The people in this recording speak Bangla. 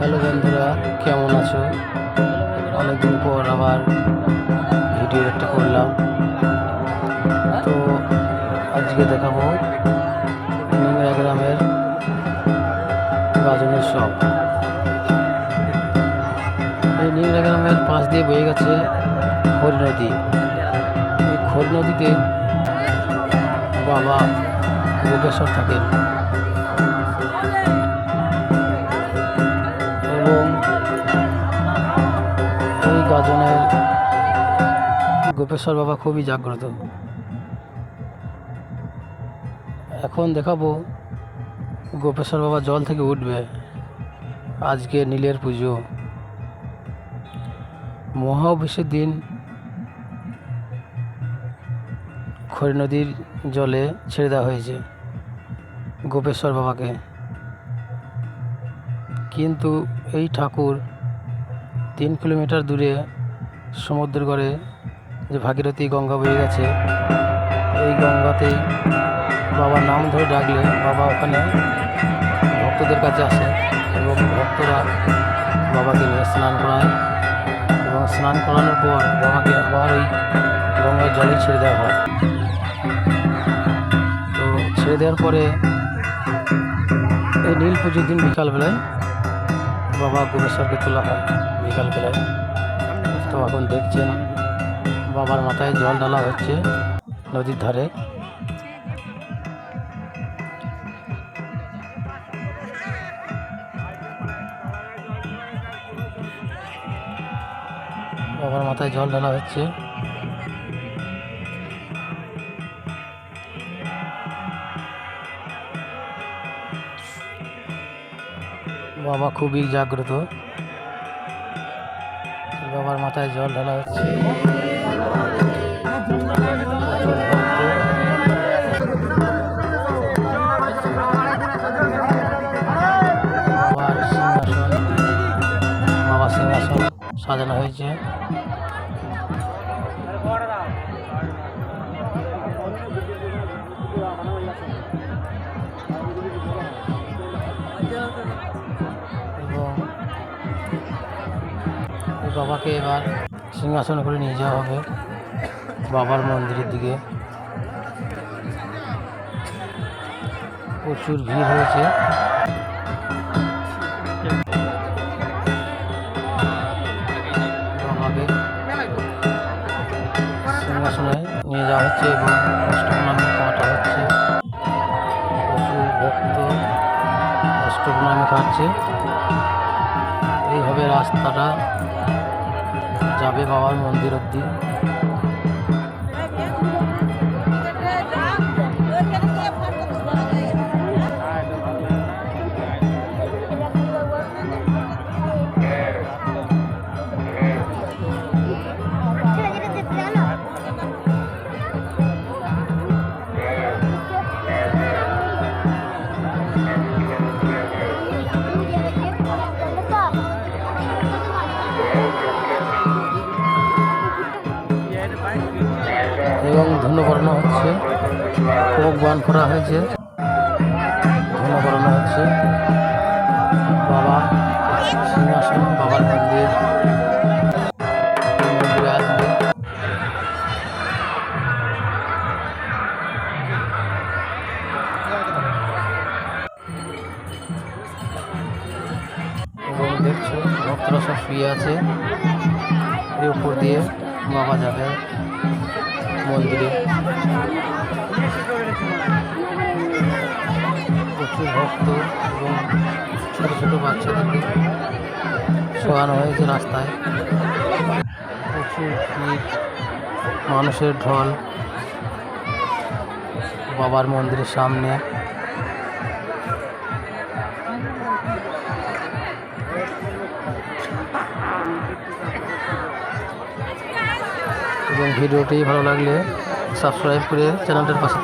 হ্যালো বন্ধুরা, কেমন আছো? অনেকদিন পর আবার ভিডিও একটা করলাম। তো আজকে দেখাবো নিংড়া গ্রামের গাজনের শপ এই নিংড়া গ্রামের পাশ দিয়ে বয়ে গেছে খড়ি নদী। এই খড়ি নদীতে বাবা যোগেশ্বর থাকেন। গোপেশ্বর বাবা খুবই জাগ্রত। এখন দেখাবো গোপেশ্বর বাবা জল থেকে উঠবে। আজকে নীলের পুজো। মহা অভিষেক দিন খড়ি নদীর জলে ছেড়ে দেওয়া হয়েছে গোপেশ্বর বাবাকে। কিন্তু এই ঠাকুর তিন কিলোমিটার দূরে সমুদ্রের গড়ে যে ভাগীরথী গঙ্গা বয়ে গেছে, এই গঙ্গাতেই বাবার নাম ধরে ডাকলে বাবা ওখানে ভক্তদের কাছে আসে এবং ভক্তরা বাবাকে স্নান করায় এবং স্নান করানোর পর বাবাকে আবার ওই গঙ্গার জলে ছেড়ে দেওয়া হয়। তো ছেড়ে দেওয়ার পরে এই নীল পুজোর দিন বিকালবেলায় বাবা গোবেশ্বরকে তোলা হয়, বিকালবেলায়। তো এখন দেখছেন বাবার মাথায় জল ঢালা হচ্ছে নদীর ধারে। বাবার মাথায় জল ঢালা হচ্ছে। বাবা খুবই জাগ্রত। বাবার মাথায় জল ঢালা হচ্ছে। বাবার সাজানো হয়েছে। বাবাকে এবার সিংহাসন করে নিয়ে যাওয়া হবে, বাবার মন্দিরের দিকে। প্রচুর ভিড় হয়েছে। বাবাকে সিংহাসনে নিয়ে যাওয়া হচ্ছে এবং অষ্টপ্রণামী খাওয়াটা হচ্ছে। প্রচুর ভক্ত অষ্টপ্রণামী খাচ্ছে। এইভাবে রাস্তাটা যাবে বাবার মন্দির অব্দি বান করা হয়েছে। ধন্য করানো হচ্ছে। বাবা সিংহাসন, বাবার মন্দির। এবং ভক্তরা সব শুয়ে আছে। এর উপর দিয়ে বাবা যাবে মন্দিরে। প্রচুর ভক্ত এবং ছোটো ছোটো বাচ্চাদেরকে শোয়ানো হয়েছে রাস্তায়। প্রচুর ভিড়, মানুষের ঢল, বাবার মন্দিরের সামনে। এবং ভিডিওটি ভালো লাগলে সাবস্ক্রাইব করে চ্যানেলটার পাশে